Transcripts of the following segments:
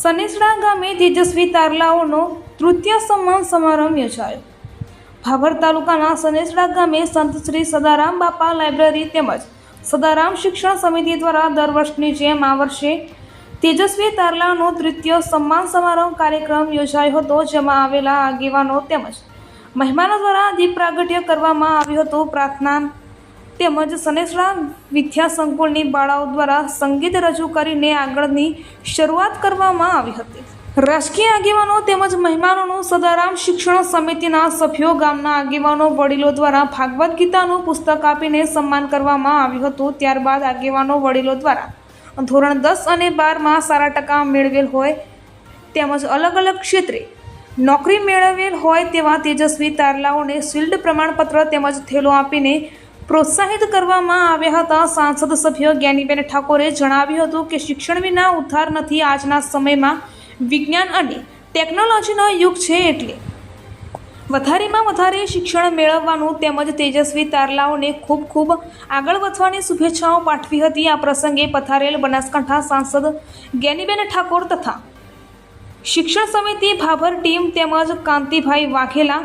સનેસડા ગામે તેજસ્વી તારલાઓનો તૃતીય સન્માન સમારંભ યોજાયો. ભાભર તાલુકાના સનેસડા ગામે સંત શ્રી સદારામ બાપા લાઇબ્રેરી તેમજ સદારામ શિક્ષણ સમિતિ દ્વારા દર વર્ષની જેમ આ વર્ષે તેજસ્વી તારલાનો તૃતીય સન્માન સમારોહ કાર્યક્રમ યોજાયો હતો, જેમાં આવેલા આગેવાનો તેમજ મહેમાનો દ્વારા દીપ પ્રાગટ્ય કરવામાં આવ્યું હતું. પ્રાર્થના તેમજ સનેસડા વિદ્યા સંકુલની બાળાઓ દ્વારા સંગીત રજૂ કરીને આગળની શરૂઆત કરવામાં આવી હતી. રાજકીય આગેવાનો તેમજ મહેમાનોનું સદારામ શિક્ષણ સમિતિના સભ્યો ગામના આગેવાનો વડીલો દ્વારા ભાગવદ્ ગીતાનું પુસ્તક આપીને સન્માન કરવામાં આવ્યું હતું. ત્યારબાદ આગેવાનો વડીલો દ્વારા ધોરણ દસ અને બારમાં સારા ટકા મેળવેલ હોય તેમજ અલગ અલગ ક્ષેત્રે નોકરી મેળવેલ હોય તેવા તેજસ્વી તારલાઓને શિલ્ડ પ્રમાણપત્ર તેમજ થેલો આપીને પ્રોત્સાહિત કરવામાં આવ્યા હતા. સાંસદ સભ્ય જ્ઞાનીબેન ઠાકોરે જણાવ્યું હતું કે શિક્ષણ વિના ઉદ્ધાર નથી આજના સમયમાં. વિજ્ઞાન અને ટેકનોલોજીનો યુગ છે એટલે વધારેમાં વધારે શિક્ષણ મેળવવાનું તેમજ તેજસ્વી તારલાઓને ખૂબ ખૂબ આગળ વધવાની શુભેચ્છાઓ પાઠવી હતી. આ પ્રસંગે પથારેલ બનાસકાંઠા સાંસદ જ્ઞાનીબેન ઠાકોર તથા શિક્ષણ સમિતિ ભાભર ટીમ તેમજ કાંતિભાઈ વાઘેલા,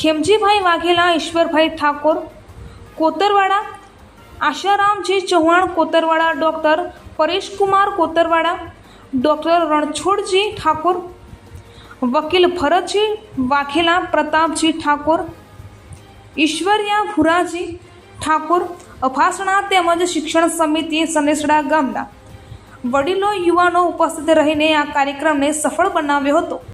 ખેમજીભાઈ વાઘેલા, ઈશ્વરભાઈ ઠાકોર કોતરવાડા, આશારામજી ચૌહાણ કોતરવાડા, ડૉક્ટર પરેશકુમાર કોતરવાડા, ડૉક્ટર રણછોડજી ઠાકોર, વકીલ ભરતજી વાઘેલા પ્રતાપજી ઠાકોર, ઈશ્વરિયા ભુરાજી ઠાકોર, અભાસણા તેમજ શિક્ષણ સમિતિ સનેસડા ગામના વડીલો યુવાનો ઉપસ્થિત રહીને આ કાર્યક્રમને સફળ બનાવ્યો હતો.